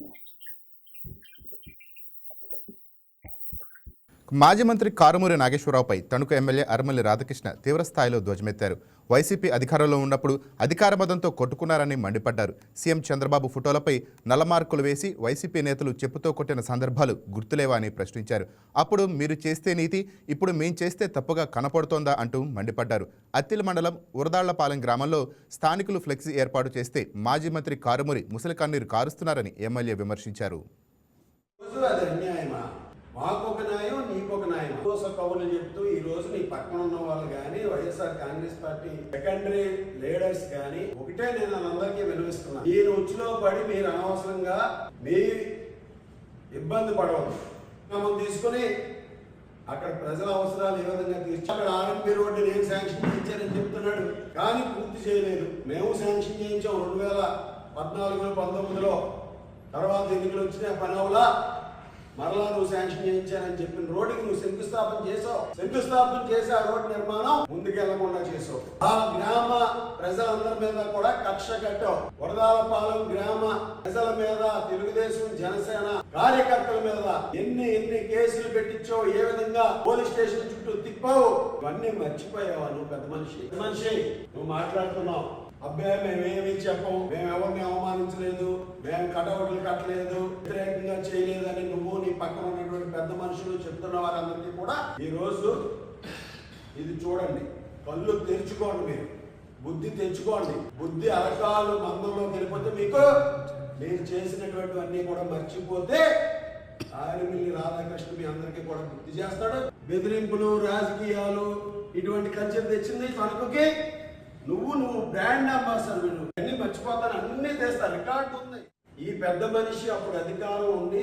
point. మాజీ మంత్రి కారుమూరి నాగేశ్వరరావుపై తణుకు ఎమ్మెల్యే అరమల్లి రాధాకృష్ణ తీవ్రస్థాయిలో ధ్వజమెత్తారు. వైసీపీ అధికారంలో ఉన్నప్పుడు అధికార మదంతో కొట్టుకున్నారని మండిపడ్డారు. సీఎం చంద్రబాబు ఫోటోలపై నల్లమార్కులు వేసి వైసీపీ నేతలు చెప్పుతో కొట్టిన సందర్భాలు గుర్తులేవా అని ప్రశ్నించారు. అప్పుడు మీరు చేస్తే నీతి ఇప్పుడు మేం చేస్తే తప్పుగా కనపడుతోందా అంటూ మండిపడ్డారు. అత్తిలి మండలం ఉరదాళ్ళపాలెం గ్రామంలో స్థానికులు ఫ్లెక్సీ ఏర్పాటు చేస్తే మాజీ మంత్రి కారుమూరి ముసలి కన్నీరు కారుస్తున్నారని ఎమ్మెల్యే విమర్శించారు. మాకొక మాకు ఒక న్యాయం నీకు ఒక న్యాయం దోస కవులు చెప్తూ ఈ రోజు నీ పక్కన ఉన్న వాళ్ళు కానీ YSR Congress party secondary leaders కానీ ఒకటే నేను అందరికీ వినిపిస్తున్నా ఈ ఉచ్చులో పడి మీరు అనవసరంగా మీ ఇబ్బంది పడవద్దు. మనం తీసుకొని అక్కడ ప్రజల అవసరాలు ఏ విధంగా తీర్చి అక్కడ ఆర్ఎంపీ రోడ్డు నేను శాంక్షన్ చేయించానని చెప్తున్నాడు కానీ పూర్తి చేయలేదు. మేము శాంక్షన్ చేయించాం రెండు వేల పద్నాలుగులో పంతొమ్మిదిలో. తర్వాత ఎన్నికలు వచ్చిన పని అవలా. మరలా నువ్వు శాంక్షన్ చేయించానని చెప్పిన రోడ్డుకి నువ్వు శంకుస్థాపన చేసావు శంకుస్థాపన చేసి ఆ రోడ్డు నిర్మాణం ముందుకెళ్ళకుండా చేసావు ఆ గ్రామ ప్రజలందరి మీద కూడా కక్ష కట్టావు. వరదాలపాలెం గ్రామ ప్రజల మీద తెలుగుదేశం జనసేన కార్యకర్తల మీద ఎన్ని ఎన్ని కేసులు పెట్టించో ఏ విధంగా పోలీస్ స్టేషన్ చుట్టూ తిప్పావు ఇవన్నీ మర్చిపోయావా నువ్వు పెద్ద మనిషి? మనిషి నువ్వు మాట్లాడుతున్నావు. అబ్బాయి మేమేమి చెప్పం. మేము ఎవరిని అవమానించలేదు. మేము కటౌట్లు కట్టలేదు. వ్యతిరేకంగా చేయలేదని నువ్వు పక్కన ఉన్నటువంటి పెద్ద మనుషులు చెప్తున్న వారందరికీ కూడా ఈరోజు ఇది చూడండి. కళ్ళు తెరుచుకోండి మీరు. బుద్ధి తెచ్చుకోండి బుద్ధి అరకాలు మందంలో వెళ్ళిపోతే మీకు మీరు చేసినటువంటివన్నీ కూడా మర్చిపోతే ఆరిమిల్లి రాధాకృష్ణ మీ అందరికీ కూడా గుర్తు చేస్తాడు. బెదిరింపులు రాజకీయాలు ఇటువంటి కల్చర్ తెచ్చింది తణుకుకి. నువ్వు నువ్వు బ్రాండ్ అంబాసిడర్ నువ్వు అన్ని మర్చిపోతాను. అన్ని తెస్తా రికార్డు ఉంది. ఈ పెద్ద మనిషి అప్పుడు అధికారం ఉంది.